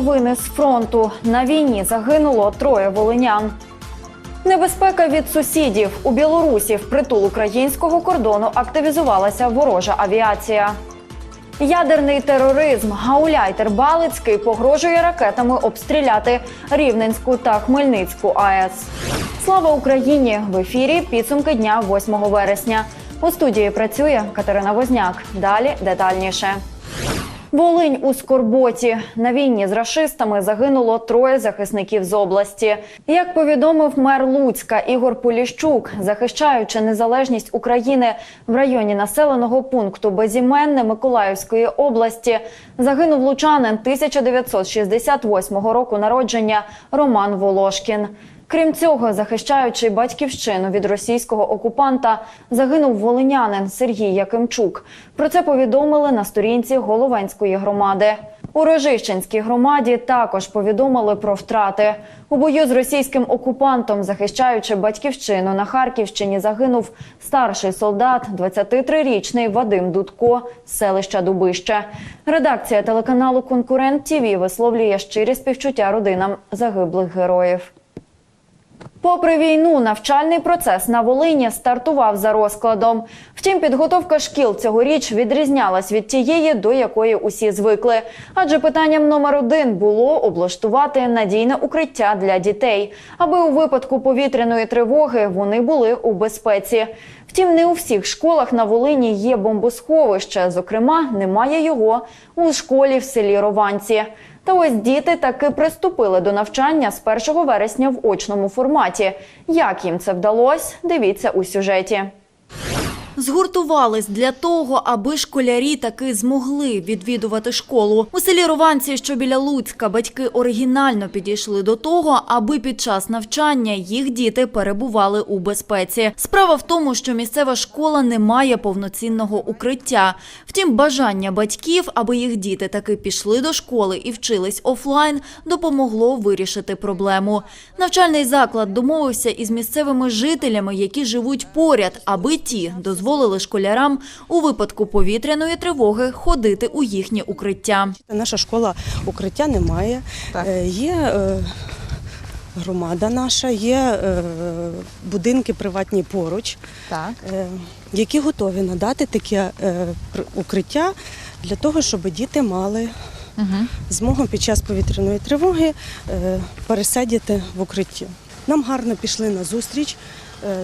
Новини з фронту. На війні загинуло троє волинян. Небезпека від сусідів у Білорусі впритул українського кордону активізувалася ворожа авіація. Ядерний тероризм Гауляйтер Балицький погрожує ракетами обстріляти Рівненську та Хмельницьку АЕС. Слава Україні! В ефірі підсумки дня 8 вересня. У студії працює Катерина Возняк. Далі детальніше. Волинь у Скорботі на війні з рашистами загинуло троє захисників з області. Як повідомив мер Луцька Ігор Поліщук, захищаючи незалежність України в районі населеного пункту Безіменне Миколаївської області, загинув лучанин 1968 року народження Роман Волошкін. Крім цього, захищаючи батьківщину від російського окупанта, загинув волинянин Сергій Якимчук. Про це повідомили на сторінці Головенської громади. У Рожищенській громаді також повідомили про втрати. У бою з російським окупантом, захищаючи батьківщину на Харківщині, загинув старший солдат, 23-річний Вадим Дудко з селища Дубище. Редакція телеканалу Конкурент ТІВІ висловлює щирі співчуття родинам загиблих героїв. Попри війну, навчальний процес на Волині стартував за розкладом. Втім, підготовка шкіл цьогоріч відрізнялась від тієї, до якої усі звикли. Адже питанням номер один було облаштувати надійне укриття для дітей, аби у випадку повітряної тривоги вони були у безпеці. Втім, не у всіх школах на Волині є бомбосховище. Зокрема, немає його у школі в селі Рованці. Та ось діти таки приступили до навчання з 1 вересня в очному форматі. Як їм це вдалося, дивіться у сюжеті. Згуртувались для того, аби школярі таки змогли відвідувати школу. У селі Рованці, що біля Луцька, батьки оригінально підійшли до того, аби під час навчання їх діти перебували у безпеці. Справа в тому, що місцева школа не має повноцінного укриття. Втім, бажання батьків, аби їх діти таки пішли до школи і вчились офлайн, допомогло вирішити проблему. Навчальний заклад домовився із місцевими жителями, які живуть поряд, аби ті дозволили школярам у випадку повітряної тривоги ходити у їхнє укриття. Наша школа укриття немає. Е, Є е, громада наша, є е, будинки приватні поруч, Так. які готові надати таке укриття для того, щоб діти мали Угу. змогу під час повітряної тривоги пересидіти в укритті. Нам гарно пішли на зустріч,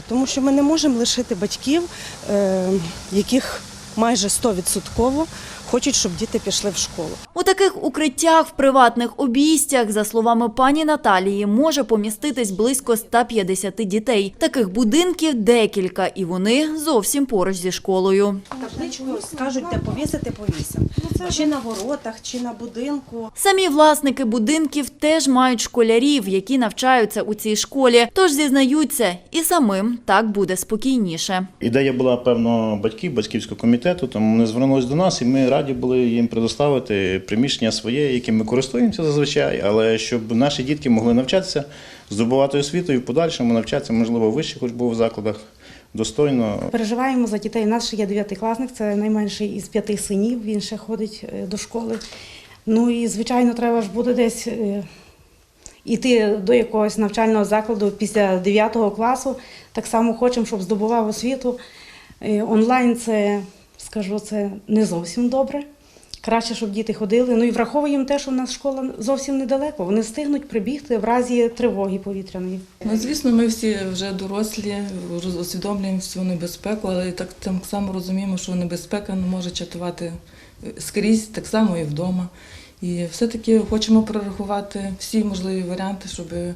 тому що ми не можемо лишити батьків, е, яких майже 100% хочуть, щоб діти пішли в школу. У таких укриттях в приватних обійстях, за словами пані Наталії, може поміститись близько 150 дітей. Таких будинків декілька, і вони зовсім поруч зі школою. Табличку скажуть, де повісити, повісимо. Чи на воротах, чи на будинку. Самі власники будинків теж мають школярів, які навчаються у цій школі. Тож зізнаються, і самим так буде спокійніше. Ідея була певно батьків, батьківського комітету, тому вони звернулись до нас, і ми раді були їм предоставити приміщення своє, яким ми користуємося зазвичай, але щоб наші дітки могли навчатися, здобувати освіту і в подальшому навчатися, можливо, вище, хоч був в закладах достойно. Переживаємо за дітей. У є дев'ятикласник, це найменший із п'яти синів. Він ще ходить е, до школи. Ну і звичайно, треба ж буде десь е, іти до якогось навчального закладу після 9 класу. Так само хочемо, щоб здобував освіту. Е, Онлайн це, скажу, це не зовсім добре. Краще, щоб діти ходили. Ну і враховуємо те, що в нас школа зовсім недалеко. Вони встигнуть прибігти в разі тривоги повітряної. Ну, звісно, ми всі вже дорослі, усвідомлюємо всю небезпеку, але так, так само розуміємо, що небезпека не може чатувати е, скрізь, так само і вдома. І все-таки хочемо прорахувати всі можливі варіанти, щоб е,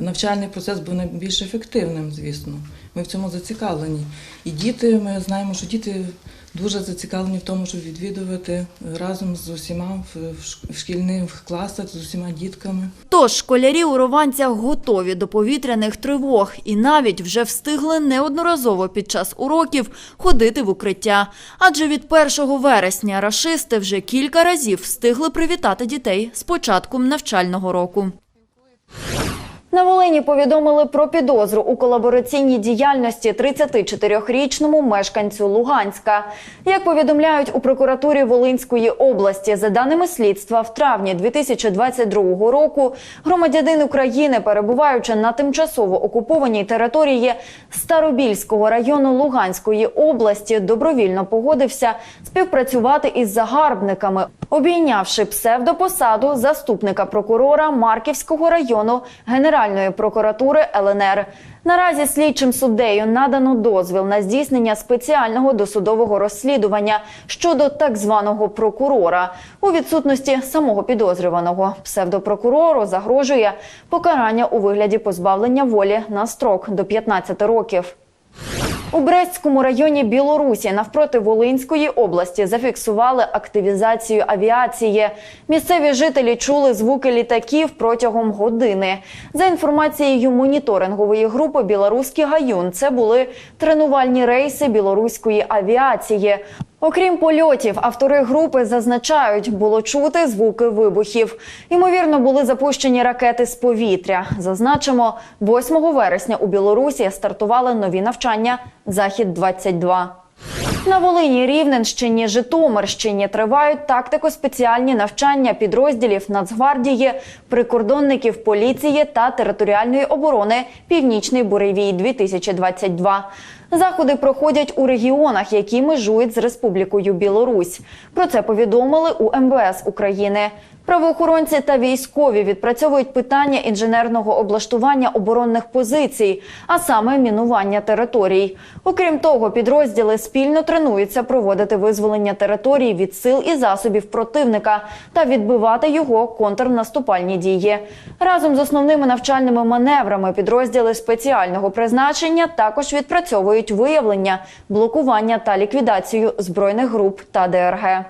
навчальний процес був найбільш ефективним, звісно. Ми в цьому зацікавлені. І діти, ми знаємо, що діти дуже зацікавлені в тому, щоб відвідувати разом з усіма в, шкільних класах, з усіма дітками. Тож школярі у Рованцях готові до повітряних тривог і навіть вже встигли неодноразово під час уроків ходити в укриття. Адже від 1 вересня рашисти вже кілька разів встигли привітати дітей з початком навчального року. На Волині повідомили про підозру у колабораційній діяльності 34-річному мешканцю Луганська. Як повідомляють у прокуратурі Волинської області, за даними слідства, в травні 2022 року громадянин України, перебуваючи на тимчасово окупованій території Старобільського району Луганської області, добровільно погодився співпрацювати із загарбниками, обійнявши псевдопосаду заступника прокурора Марківського району Генеральної прокуратури ЛНР. Наразі слідчим суддею надано дозвіл на здійснення спеціального досудового розслідування щодо так званого прокурора. У відсутності самого підозрюваного псевдопрокурору загрожує покарання у вигляді позбавлення волі на строк до 15 років. У Брестському районі Білорусі навпроти Волинської області зафіксували активізацію авіації. Місцеві жителі чули звуки літаків протягом години. За інформацією моніторингової групи Білоруський гаюн, це були тренувальні рейси білоруської авіації. Окрім польотів, автори групи зазначають, було чути звуки вибухів. Ймовірно, були запущені ракети з повітря. Зазначимо, 8 вересня у Білорусі стартували нові навчання Захід 22 на Волині, Рівненщині, Житомирщині тривають тактико-спеціальні навчання підрозділів Нацгвардії, прикордонників поліції та територіальної оборони Північний буревій 2022 Заходи проходять у регіонах, які межують з Республікою Білорусь. Про це повідомили у МВС України. Правоохоронці та військові відпрацьовують питання інженерного облаштування оборонних позицій, а саме мінування територій. Окрім того, підрозділи спільно тренуються проводити визволення територій від сил і засобів противника та відбивати його контрнаступальні дії. Разом з основними навчальними маневрами підрозділи спеціального призначення також відпрацьовують виявлення, блокування та ліквідацію збройних груп та ДРГ.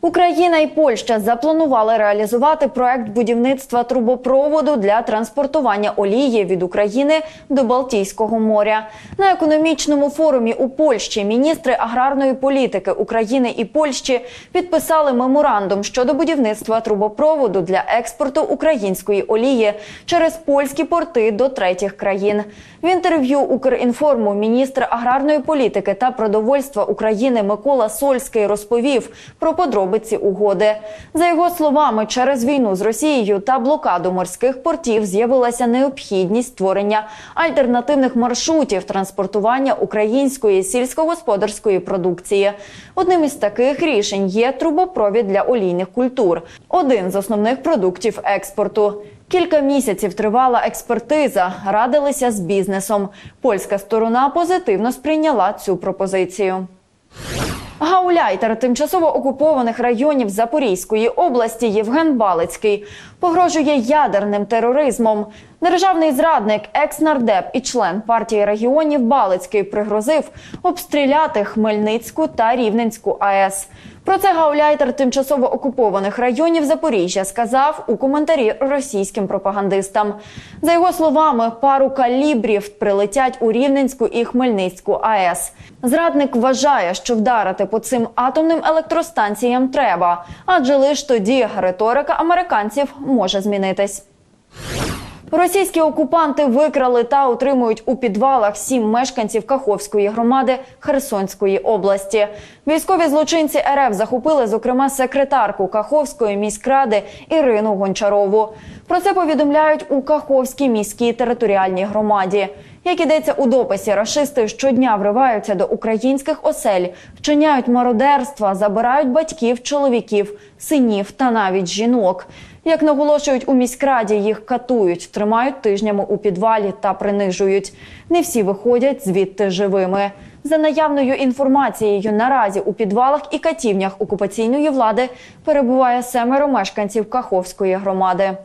Україна і Польща запланували реалізувати проект будівництва трубопроводу для транспортування олії від України до Балтійського моря. На економічному форумі у Польщі міністри аграрної політики України і Польщі підписали меморандум щодо будівництва трубопроводу для експорту української олії через польські порти до третіх країн. В інтерв'ю Укрінформу міністр аграрної політики та продовольства України Микола Сольський розповів про подробиці угоди. За його словами, через війну з Росією та блокаду морських портів з'явилася необхідність створення альтернативних маршрутів транспортування української сільськогосподарської продукції. Одним із таких рішень є трубопровід для олійних культур, один з основних продуктів експорту. Кілька місяців тривала експертиза, радилися з бізнесом. Польська сторона позитивно сприйняла цю пропозицію. Гауляйтер тимчасово окупованих районів Запорізької області Євген Балицький погрожує ядерним тероризмом. Державний зрадник, екс-нардеп і член партії регіонів Балицький пригрозив обстріляти Хмельницьку та Рівненську АЕС. Про це гауляйтер тимчасово окупованих районів Запоріжжя сказав у коментарі російським пропагандистам. За його словами, пару калібрів прилетять у Рівненську і Хмельницьку АЕС. Зрадник вважає, що вдарити по цим атомним електростанціям треба, адже лише тоді риторика американців може змінитись. Російські окупанти викрали та утримують у підвалах сім мешканців Каховської громади Херсонської області. Військові злочинці РФ захопили, зокрема, секретарку Каховської міськради Ірину Гончарову. Про це повідомляють у Каховській міській територіальній громаді. Як ідеться у дописі, рашисти щодня вриваються до українських осель, вчиняють мародерства, забирають батьків, чоловіків, синів та навіть жінок. Як наголошують у міськраді, їх катують, тримають тижнями у підвалі та принижують. Не всі виходять звідти живими. За наявною інформацією, наразі у підвалах і катівнях окупаційної влади перебуває семеро мешканців Каховської громади.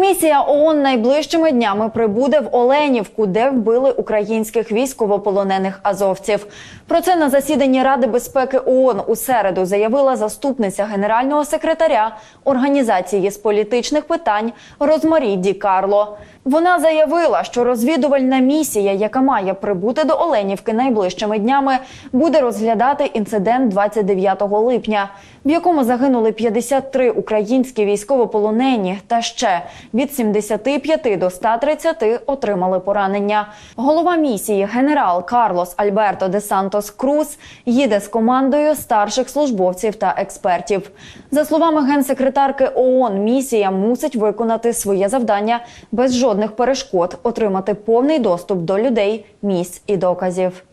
Місія ООН найближчими днями прибуде в Оленівку, де вбили українських військовополонених азовців. Про це на засіданні Ради безпеки ООН у середу заявила заступниця генерального секретаря Організації з політичних питань Розмарі Ді Карло. Вона заявила, що розвідувальна місія, яка має прибути до Оленівки найближчими днями, буде розглядати інцидент 29 липня, в якому загинули 53 українські військовополонені, та ще від 75 до 130 отримали поранення. Голова місії генерал Карлос Альберто де Сантос Круз їде з командою старших службовців та експертів. За словами генсекретарки ООН, місія мусить виконати своє завдання без жодних перешкод, отримати повний доступ до людей, місць і доказів.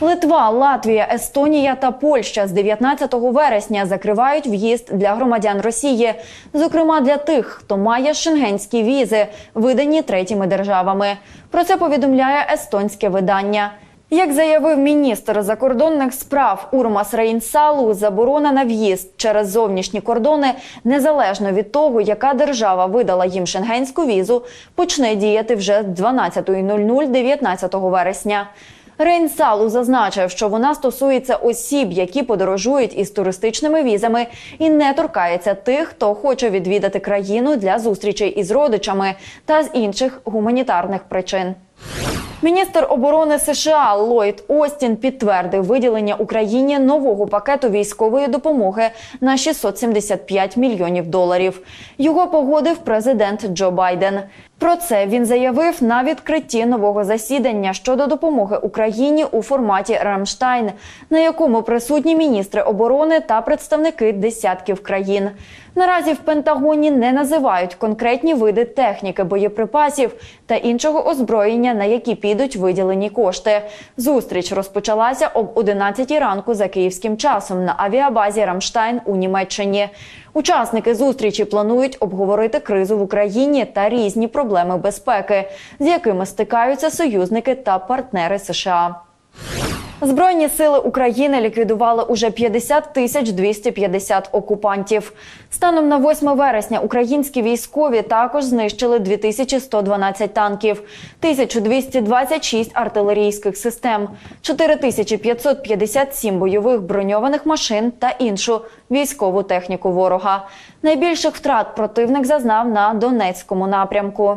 Литва, Латвія, Естонія та Польща з 19 вересня закривають в'їзд для громадян Росії, зокрема для тих, хто має шенгенські візи, видані третіми державами. Про це повідомляє естонське видання. Як заявив міністр закордонних справ Урмас Рейнсалу, заборона на в'їзд через зовнішні кордони, незалежно від того, яка держава видала їм шенгенську візу, почне діяти вже з 12.00 19 вересня. Рейнсалу зазначив, що вона стосується осіб, які подорожують із туристичними візами, і не торкається тих, хто хоче відвідати країну для зустрічей із родичами та з інших гуманітарних причин. Міністр оборони США Ллойд Остін підтвердив виділення Україні нового пакету військової допомоги на 675 мільйонів доларів. Його погодив президент Джо Байден. Про це він заявив на відкритті нового засідання щодо допомоги Україні у форматі Рамштайн, на якому присутні міністри оборони та представники десятків країн. Наразі в Пентагоні не називають конкретні види техніки, боєприпасів та іншого озброєння, на які підуть виділені кошти. Зустріч розпочалася об 11 ранку за київським часом на авіабазі Рамштайн у Німеччині. Учасники зустрічі планують обговорити кризу в Україні та різні проблеми безпеки, з якими стикаються союзники та партнери США. Збройні сили України ліквідували уже 50 тисяч 250 окупантів. Станом на 8 вересня українські військові також знищили 2112 танків, 1226 артилерійських систем, 4557 бойових броньованих машин та іншу військову техніку ворога. Найбільших втрат противник зазнав на Донецькому напрямку.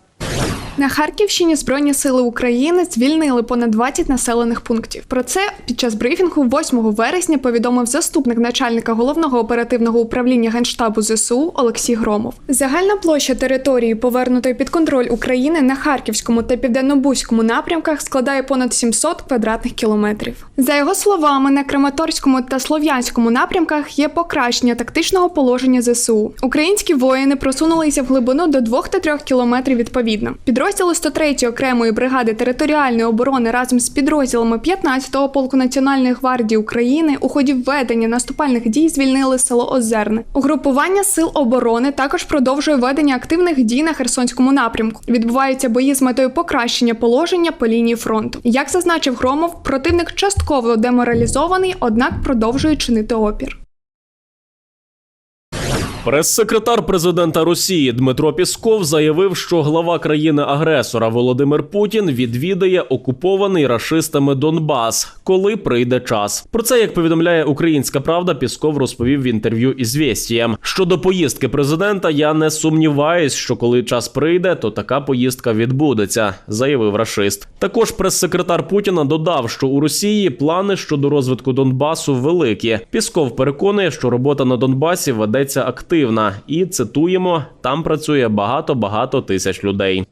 На Харківщині Збройні сили України звільнили понад 20 населених пунктів. Про це під час брифінгу 8 вересня повідомив заступник начальника головного оперативного управління генштабу ЗСУ Олексій Громов. Загальна площа території, повернутої під контроль України на Харківському та південнобузькому напрямках, складає понад 700 квадратних кілометрів. За його словами, на Краматорському та Слов'янському напрямках є покращення тактичного положення ЗСУ. Українські воїни просунулися в глибину до 2 та 3 кілометрів відповідно. Підрозділи 103-ї окремої бригади територіальної оборони разом з підрозділами 15-го полку Національної гвардії України у ході введення наступальних дій звільнили село Озерне. Угрупування сил оборони також продовжує ведення активних дій на Херсонському напрямку. Відбуваються бої з метою покращення положення по лінії фронту. Як зазначив Громов, противник частково деморалізований, однак продовжує чинити опір. Прес-секретар президента Росії Дмитро Пісков заявив, що глава країни-агресора Володимир Путін відвідає окупований рашистами Донбас, коли прийде час. Про це, як повідомляє Українська Правда, Пісков розповів в інтерв'ю із «Вєстієм». Щодо поїздки президента, я не сумніваюсь, що коли час прийде, то така поїздка відбудеться, заявив рашист. Також прес-секретар Путіна додав, що у Росії плани щодо розвитку Донбасу великі. Пісков переконує, що робота на Донбасі ведеться активно і цитуємо: там працює багато багато тисяч людей.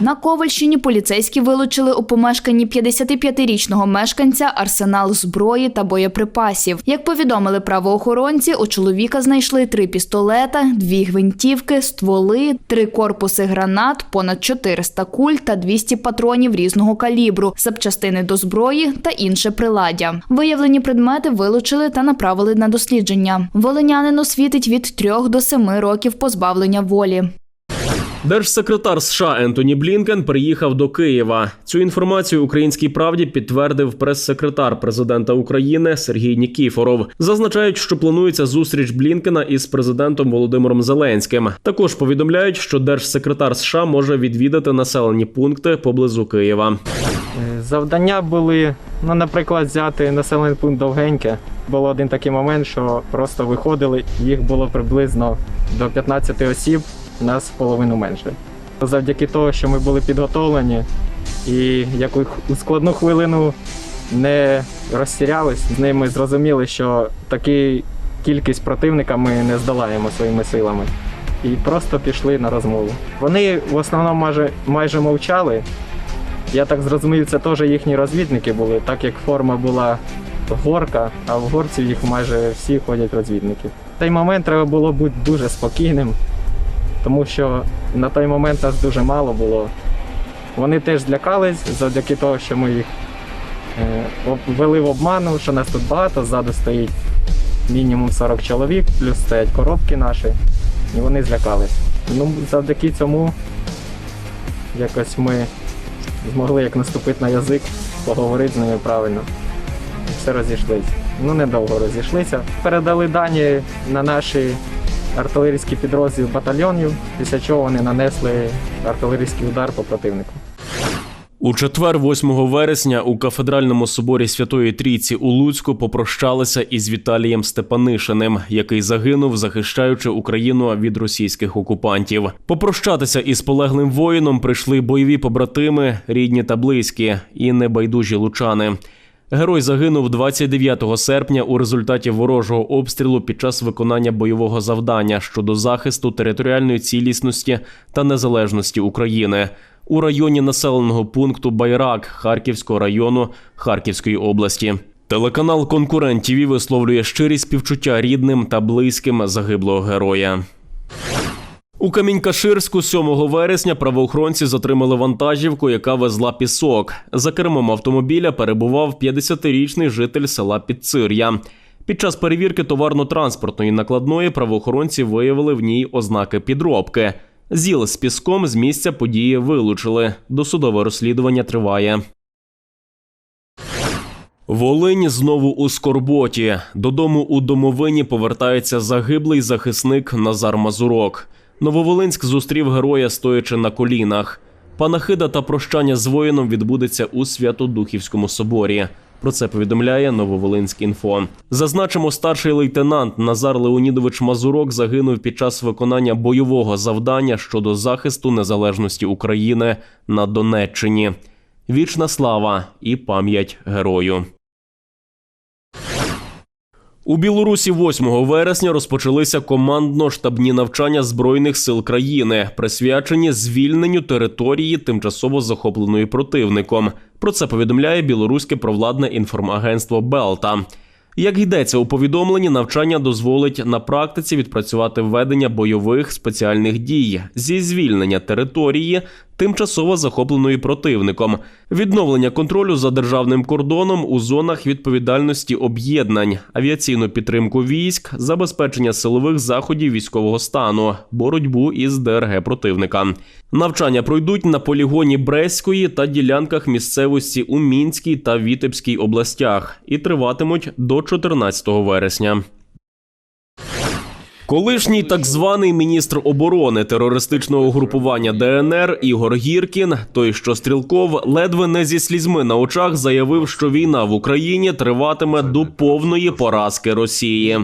На Ковальщині поліцейські вилучили у помешканні 55-річного мешканця арсенал зброї та боєприпасів. Як повідомили правоохоронці, у чоловіка знайшли три пістолета, дві гвинтівки, стволи, три корпуси гранат, понад 400 куль та 200 патронів різного калібру, запчастини до зброї та інше приладдя. Виявлені предмети вилучили та направили на дослідження. Волинянину світить від 3 до 7 років позбавлення волі. Держсекретар США Ентоні Блінкен приїхав до Києва. Цю інформацію українській правді підтвердив прес-секретар президента України Сергій Нікіфоров. Зазначають, що планується зустріч Блінкена із президентом Володимиром Зеленським. Також повідомляють, що держсекретар США може відвідати населені пункти поблизу Києва. Е, Завдання були, ну, наприклад, взяти населений пункт довгеньке. Був один такий момент, що просто виходили, їх було приблизно до 15 осіб, нас половину менше. Завдяки того, що ми були підготовлені і яку складну хвилину не розтірялись, з ними зрозуміли, що таку кількість противника ми не здолаємо своїми силами. І просто пішли на розмову. Вони в основному майже, майже мовчали, я так зрозумів, це теж їхні розвідники були, так як форма була горка, а в горці їх майже всі ходять розвідники. В той момент треба було бути дуже спокійним, тому що на той момент нас дуже мало було. Вони теж злякались завдяки того, що ми їх е, ввели в обману, що нас тут багато, ззаду стоїть мінімум 40 чоловік, плюс стоять коробки наші, і вони злякались. Ну, завдяки цьому якось ми змогли як наступити на язик, поговорити з ними правильно. Все розійшлися. Ну, недовго розійшлися. Передали дані на наші артилерійські підрозділи батальйонів, після чого вони нанесли артилерійський удар по противнику. У четвер, 8 вересня, у кафедральному соборі Святої Трійці у Луцьку попрощалися із Віталієм Степанишиним, який загинув, захищаючи Україну від російських окупантів. Попрощатися із полеглим воїном прийшли бойові побратими, рідні та близькі, і небайдужі лучани. Герой загинув 29 серпня у результаті ворожого обстрілу під час виконання бойового завдання щодо захисту територіальної цілісності та незалежності України у районі населеного пункту Байрак Харківського району Харківської області. Телеканал Конкурент ТІВІ висловлює щирі співчуття рідним та близьким загиблого героя. У Камінь-Каширську 7 вересня правоохоронці затримали вантажівку, яка везла пісок. За кермом автомобіля перебував 50-річний житель села Підцир'я. Під час перевірки товарно-транспортної накладної правоохоронці виявили в ній ознаки підробки. Зіл з піском з місця події вилучили. Досудове розслідування триває. Волинь знову у скорботі. Додому у домовині повертається загиблий захисник Назар Мазурок. Нововолинськ зустрів героя, стоячи на колінах. Панахида та прощання з воїном відбудеться у Свято-Духівському соборі. Про це повідомляє Нововолинськ інфо. Зазначимо, старший лейтенант Назар Леонідович Мазурок загинув під час виконання бойового завдання щодо захисту незалежності України на Донеччині. Вічна слава і пам'ять герою. У Білорусі 8 вересня розпочалися командно-штабні навчання збройних сил країни, присвячені звільненню території, тимчасово захопленої противником. Про це повідомляє білоруське провладне інформагентство Белта. Як йдеться у повідомленні, навчання дозволить на практиці відпрацювати введення бойових спеціальних дій зі звільнення території, тимчасово захопленої противником, відновлення контролю за державним кордоном у зонах відповідальності об'єднань, авіаційну підтримку військ, забезпечення силових заходів військового стану, боротьбу із ДРГ противника. Навчання пройдуть на полігоні Брестської та ділянках місцевості у Мінській та Вітебській областях і триватимуть до 14 вересня. Колишній так званий міністр оборони терористичного угрупування ДНР Ігор Гіркін, той що стрілков, ледве не зі слізьми на очах заявив, що війна в Україні триватиме до повної поразки Росії.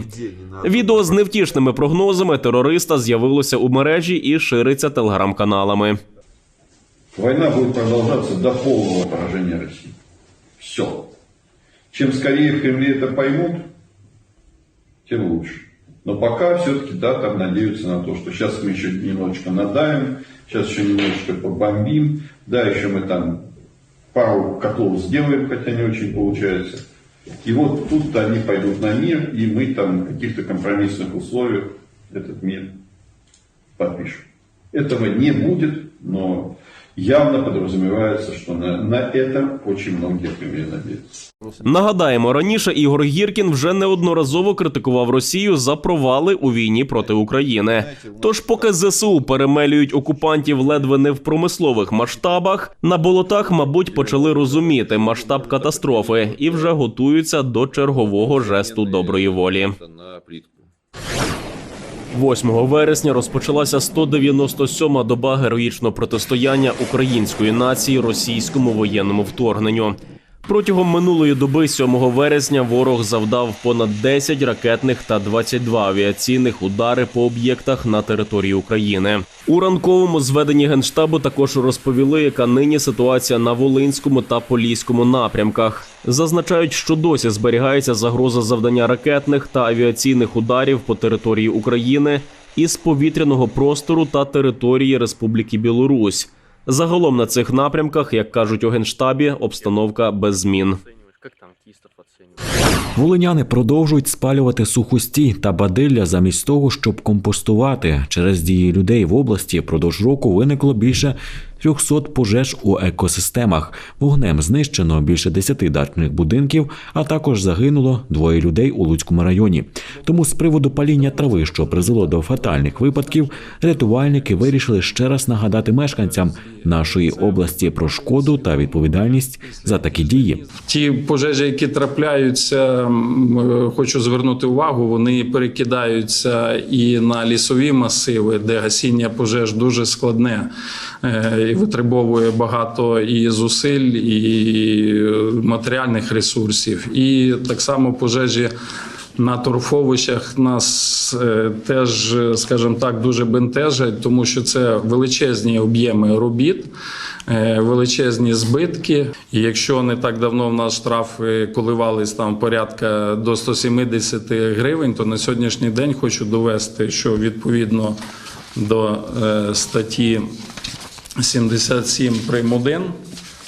Відео з невтішними прогнозами терориста з'явилося у мережі і шириться телеграм-каналами. Война будет продолжаться до полного поражения России. Все. Чем скорее в Кремле это поймут, тем лучше. Но пока все-таки, да, там надеются на то, что сейчас мы еще немножечко надавим, сейчас еще немножечко побомбим, да, еще мы там пару котлов сделаем, хотя не очень получается. И вот тут они пойдут на мир, и мы там в каких-то компромиссных условиях этот мир подпишем. Этого не будет, но явно подразумевается, что на, на это очень многие Кремле надеются. Нагадаємо, раніше Ігор Гіркін вже неодноразово критикував Росію за провали у війні проти України. Тож, поки ЗСУ перемелюють окупантів ледве не в промислових масштабах, на болотах, мабуть, почали розуміти масштаб катастрофи і вже готуються до чергового жесту доброї волі. 8 вересня розпочалася 197-ма доба героїчного протистояння української нації російському воєнному вторгненню. Протягом минулої доби, 7 вересня, ворог завдав понад 10 ракетних та 22 авіаційних удари по об'єктах на території України. У ранковому зведенні генштабу також розповіли, яка нині ситуація на Волинському та Поліському напрямках. Зазначають, що досі зберігається загроза завдання ракетних та авіаційних ударів по території України із повітряного простору та території Республіки Білорусь. Загалом на цих напрямках, як кажуть у генштабі, обстановка без змін. Волиняни продовжують спалювати сухості та бадилля замість того, щоб компостувати. Через дії людей в області продовж року виникло більше 300 пожеж у екосистемах. Вогнем знищено більше 10 дачних будинків, а також загинуло двоє людей у Луцькому районі. Тому з приводу паління трави, що призвело до фатальних випадків, рятувальники вирішили ще раз нагадати мешканцям нашої області про шкоду та відповідальність за такі дії. Ті пожежі, які трапляються, хочу звернути увагу, вони перекидаються і на лісові масиви, де гасіння пожеж дуже складне е, витребовує багато і зусиль, і е, матеріальних ресурсів. І так само пожежі. На торфовищах нас е, теж, скажімо так, дуже бентежать, тому що це величезні об'єми робіт, е, величезні збитки. І якщо не так давно в нас штрафи коливались там порядка до 170 гривень, то на сьогоднішній день хочу довести, що відповідно до статті 77 прим. 1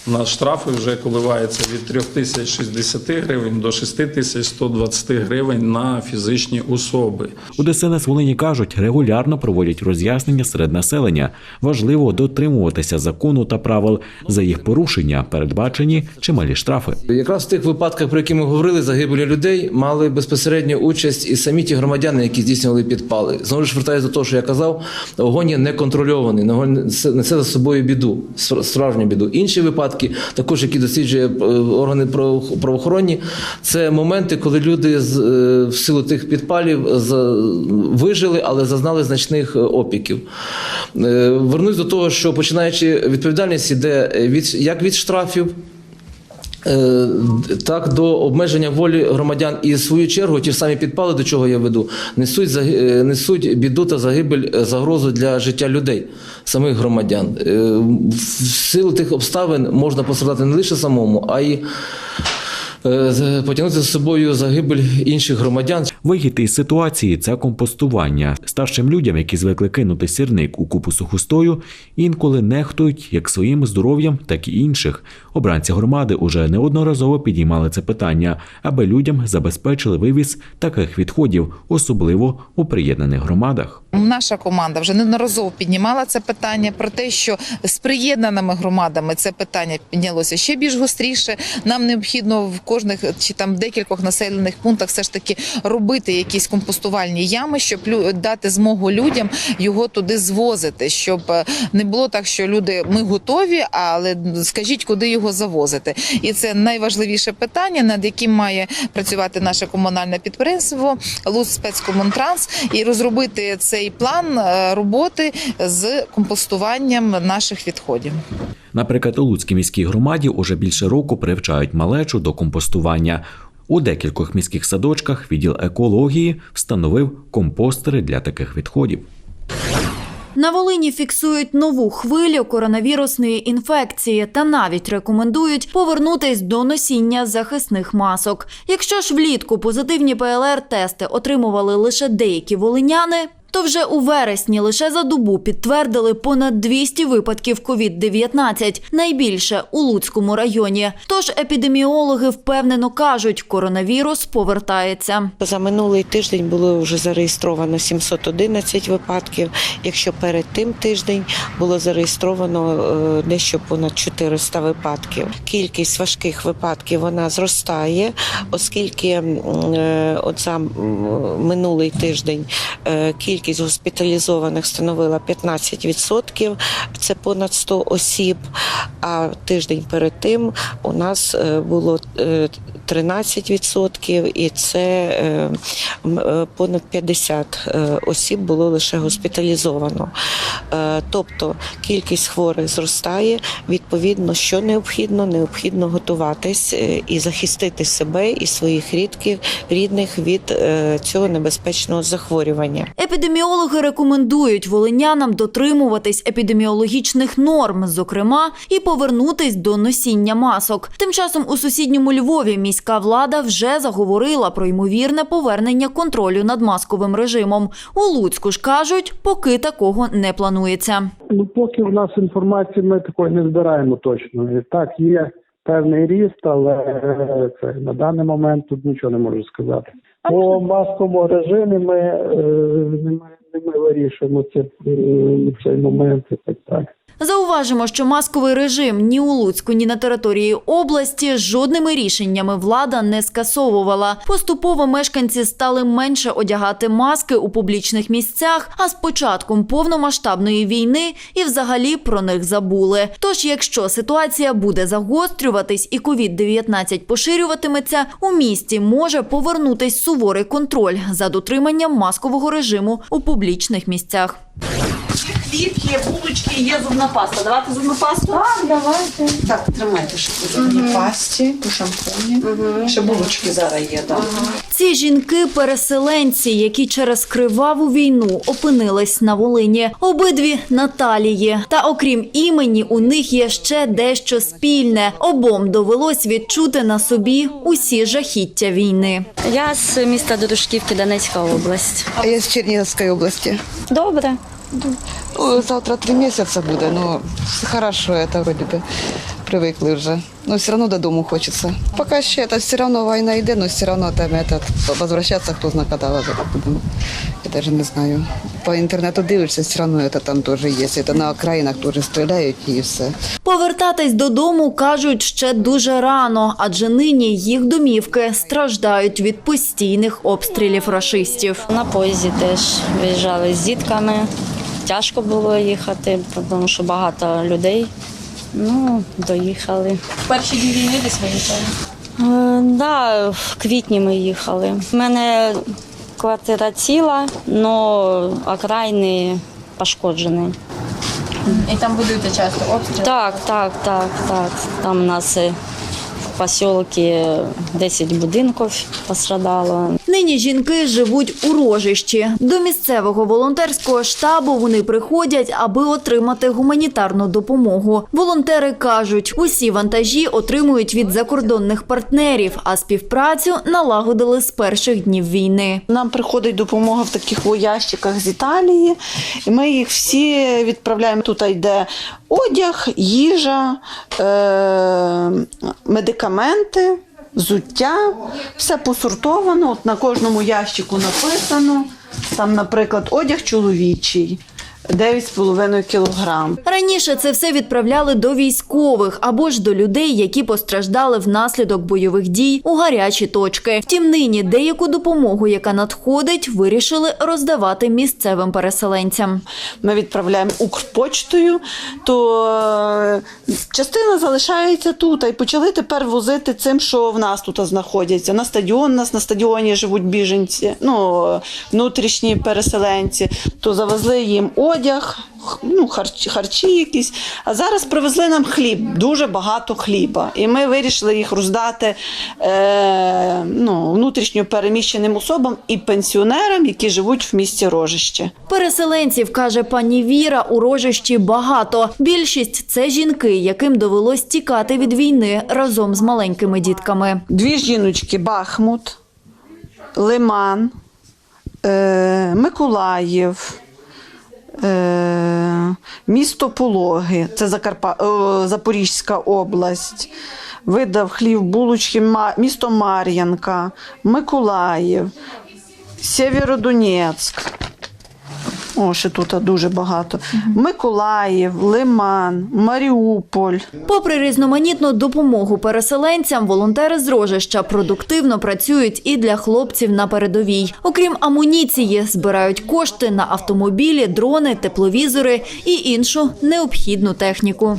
у нас штрафи вже коливаються від 3060 гривень до 6120 гривень на фізичні особи. У ДСНС Волині кажуть, регулярно проводять роз'яснення серед населення. Важливо дотримуватися закону та правил. За їх порушення передбачені чималі штрафи. Якраз в тих випадках, про які ми говорили, загибелі людей мали безпосередню участь і самі ті громадяни, які здійснювали підпали. Знову ж вертаюся до того, що я казав, огонь є неконтрольований, несе за собою біду, справжню біду. Інші випадки, також які досліджує е, органи право- правоохоронні, це моменти, коли люди е, в силу тих підпалів вижили, але зазнали значних е, опіків. Вернусь до того, що починаючи відповідальність іде від як від штрафів. Е, Так, до обмеження волі громадян і в свою чергу ті ж самі підпали, до чого я веду, несуть е, несуть біду та загибель е, загрозу для життя людей, самих громадян. В силу тих обставин можна пострадати не лише самому, а й потягнути за собою загибель інших громадян. Вихід із ситуації це компостування. Старшим людям, які звикли кинути сірник у купу сухостою, інколи нехтують як своїм здоров'ям, так і інших. Обранці громади уже неодноразово підіймали це питання, аби людям забезпечили вивіз таких відходів, особливо у приєднаних громадах. Наша команда вже неодноразово піднімала це питання про те, що з приєднаними громадами це питання піднялося ще більш гостріше. Нам необхідно в кожних чи там декількох населених пунктах все ж таки робити якісь компостувальні ями, щоб дати змогу людям його туди звозити, щоб е, не було так, що люди ми готові, але скажіть, куди його завозити. І це найважливіше питання, над яким має працювати наше комунальне підприємство Луц спецкомунтранс і розробити цей план е, роботи з компостуванням наших відходів. Наприклад, у Луцькій міській громаді уже більше року привчають малечу до компостування. У декількох міських садочках відділ екології встановив компостери для таких відходів. На Волині фіксують нову хвилю коронавірусної інфекції та навіть рекомендують повернутись до носіння захисних масок. Якщо ж влітку позитивні ПЛР-тести отримували лише деякі волиняни, то вже у вересні лише за добу підтвердили понад 200 випадків COVID-19, найбільше у Луцькому районі. Тож епідеміологи впевнено кажуть, коронавірус повертається. За минулий тиждень було вже зареєстровано 711 випадків. Якщо перед тим тиждень було зареєстровано е, дещо понад 400 випадків. Кількість важких випадків вона зростає, оскільки е, от за минулий тиждень е, кількість госпіталізованих становила 15%, це понад 100 осіб. А тиждень перед тим у нас е, було е, 13%, і це е, е, понад 50 е, осіб було лише госпіталізовано. Тобто кількість хворих зростає. Відповідно, що необхідно, необхідно готуватись і захистити себе і своїх рідків, рідних від цього небезпечного захворювання. Епідеміологи рекомендують волинянам дотримуватись епідеміологічних норм, зокрема, і повернутись до носіння масок. Тим часом у сусідньому Львові міська влада вже заговорила про ймовірне повернення контролю над масковим режимом. У Луцьку ж кажуть, поки такого не планується. Ну, поки в нас інформації ми такої не збираємо точно. Так, є певний ріст, але е, це на даний момент тут нічого не можу сказати. По масковому режимі ми е, не ми, ми вирішуємо це, е, цей момент і так так. Зауважимо, що масковий режим ні у Луцьку, ні на території області жодними рішеннями влада не скасовувала. Поступово мешканці стали менше одягати маски у публічних місцях, а з початком повномасштабної війни і взагалі про них забули. Тож, якщо ситуація буде загострюватись і COVID-19 поширюватиметься, у місті може повернутись суворий контроль за дотриманням маскового режиму у публічних місцях. Хліб є, булочки, є зубна паста. Давати зубну пасту? Так, давайте. Так, тримайте ще по зубній пасті, по шампуні. Ще булочки зараз є, так. Ці жінки-переселенці, які через криваву війну опинились на Волині, обидві Наталії. Та окрім імені, у них є ще дещо спільне. Обом довелось відчути на собі усі жахіття війни. Я з міста Дорожківки, Донецька область. А я з Чернігівської області. Добре. Ну, завтра три місяці буде, ну хорошо, це вроде би привикли вже. Но все равно додому хочеться. Поки ще це все равно війна йде, но все равно там этот, возвращаться хто знає коли вже будемо. Я даже не знаю. По інтернету дивишся, все равно это там теж є. Це на окраїнах теж стріляють і все. Повертатись додому кажуть ще дуже рано, адже нині їх домівки страждають від постійних обстрілів рашистів. На поїзді теж виїжджали з дітками. Тяжко було їхати, тому що багато людей. Ну, доїхали. Перші дні війни десь виїжджали. Е, да, в квітні ми їхали. У мене квартира ціла, але окраїни пошкоджені. І там будуєте часто обстріли? Так, так, так, так. Там у нас в 10 будинків пострадало. Нині жінки живуть у рожищі. До місцевого волонтерського штабу вони приходять, аби отримати гуманітарну допомогу. Волонтери кажуть, усі вантажі отримують від закордонних партнерів, а співпрацю налагодили з перших днів війни. Нам приходить допомога в таких о, ящиках з Італії, і ми їх всі відправляємо. Тут йде одяг, їжа, е- медикаменти, взуття, все посортовано. От на кожному ящику написано. Там, наприклад, одяг чоловічий. 9,5 кілограм. Раніше це все відправляли до військових або ж до людей, які постраждали внаслідок бойових дій у гарячі точки. Втім, нині деяку допомогу, яка надходить, вирішили роздавати місцевим переселенцям. Ми відправляємо Укрпочтою, то е, частина залишається тут. І почали тепер возити цим, що в нас тут знаходяться. На стадіон у нас на стадіоні живуть біженці, ну внутрішні переселенці. То завезли їм одяг, ну, харчі, харчі якісь. А зараз привезли нам хліб, дуже багато хліба. І ми вирішили їх роздати е, ну, внутрішньо переміщеним особам і пенсіонерам, які живуть в місті Рожище. Переселенців, каже пані Віра, у рожищі багато. Більшість це жінки, яким довелось тікати від війни разом з маленькими дітками. Дві жіночки Бахмут, Лиман, е, Миколаїв, місто Пологи, це Закарпа, Запорізька область. Видав хлів булочки місто Мар'янка, Миколаїв, Сєвєродонецьк. О, ще тут дуже багато. Миколаїв, Лиман, Маріуполь. Попри різноманітну допомогу переселенцям, волонтери з Рожища продуктивно працюють і для хлопців на передовій. Окрім амуніції, збирають кошти на автомобілі, дрони, тепловізори і іншу необхідну техніку.